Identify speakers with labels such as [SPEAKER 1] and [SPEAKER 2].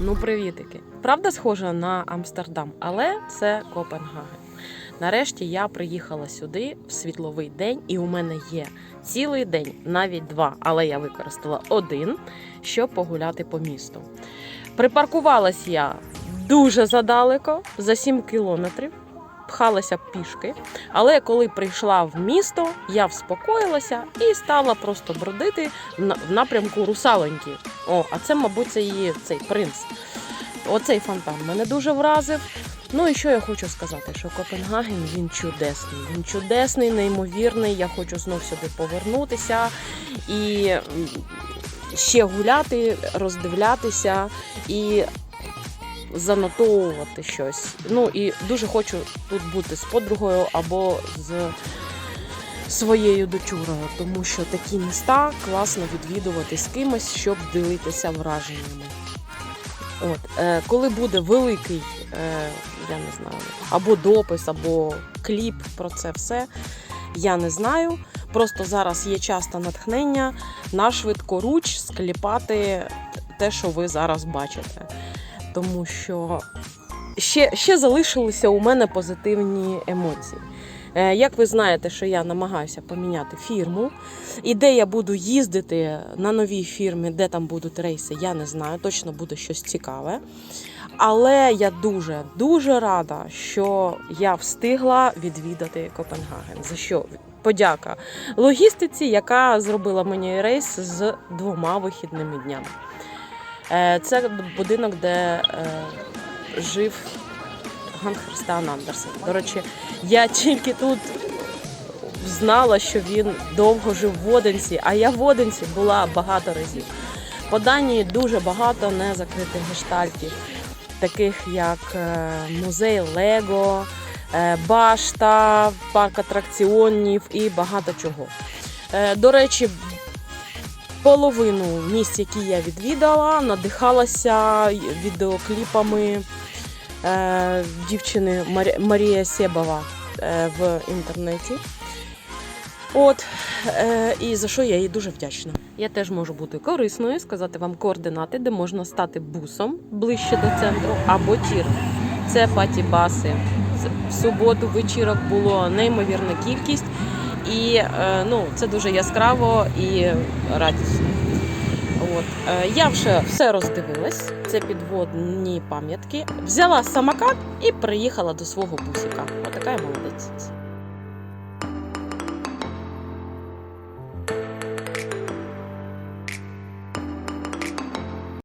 [SPEAKER 1] Ну, привітики. Правда, схожа на Амстердам, але це Копенгаген. Нарешті я приїхала сюди в світловий день, і у мене є цілий день, навіть два, але я використала один, щоб погуляти по місту. Припаркувалась я дуже задалеко, за 7 кілометрів. Пхалася пішки, але коли прийшла в місто, я вспокоїлася і стала просто бродити в напрямку русаленьки. О, а це, мабуть, це її цей принц. Оцей фонтан мене дуже вразив. Ну і що я хочу сказати, що Копенгаген він чудесний. Він чудесний, неймовірний. Я хочу знов сюди повернутися і ще гуляти, роздивлятися і занотовувати щось. Ну і дуже хочу тут бути з подругою або з своєю дочурою, тому що такі міста класно відвідувати з кимось, щоб ділитися враженнями. От, е, коли буде великий, е, я не знаю, або допис, або кліп про це все, я не знаю. Просто зараз є час та натхнення на швидкоруч скліпати те, що ви зараз бачите. Тому що ще, ще залишилися у мене позитивні емоції. Е, Як ви знаєте, що я намагаюся поміняти фірму, і де я буду їздити на новій фірмі, де там будуть рейси, я не знаю. Точно буде щось цікаве. Але я дуже дуже рада, що я встигла відвідати Копенгаген. За що подяка логістиці, яка зробила мені рейс з двома вихідними днями. Е, Це будинок, де е, жив Ганс Христиан Андерсен. До речі, я тільки тут знала, що він довго жив в Одинці, а я в Одинці була багато разів. По Данії дуже багато незакритих гештальтів, таких як е, музей Лего, е, Башта, парк атракціонів і багато чого. Е, До речі, половину місць, які я відвідала, надихалася відеокліпами дівчини Марі- Марія Себова е, в інтернеті. От, е, і за що я їй дуже вдячна. Я теж можу бути корисною, сказати вам координати, де можна стати бусом ближче до центру, або тір. Це паті-баси. В суботу вечірок було неймовірна кількість, і е, ну, це дуже яскраво і радісно. От. Е, я вже все роздивилась. Це підводні пам'ятки. Взяла самокат і приїхала до свого бусика. Отака я молодець.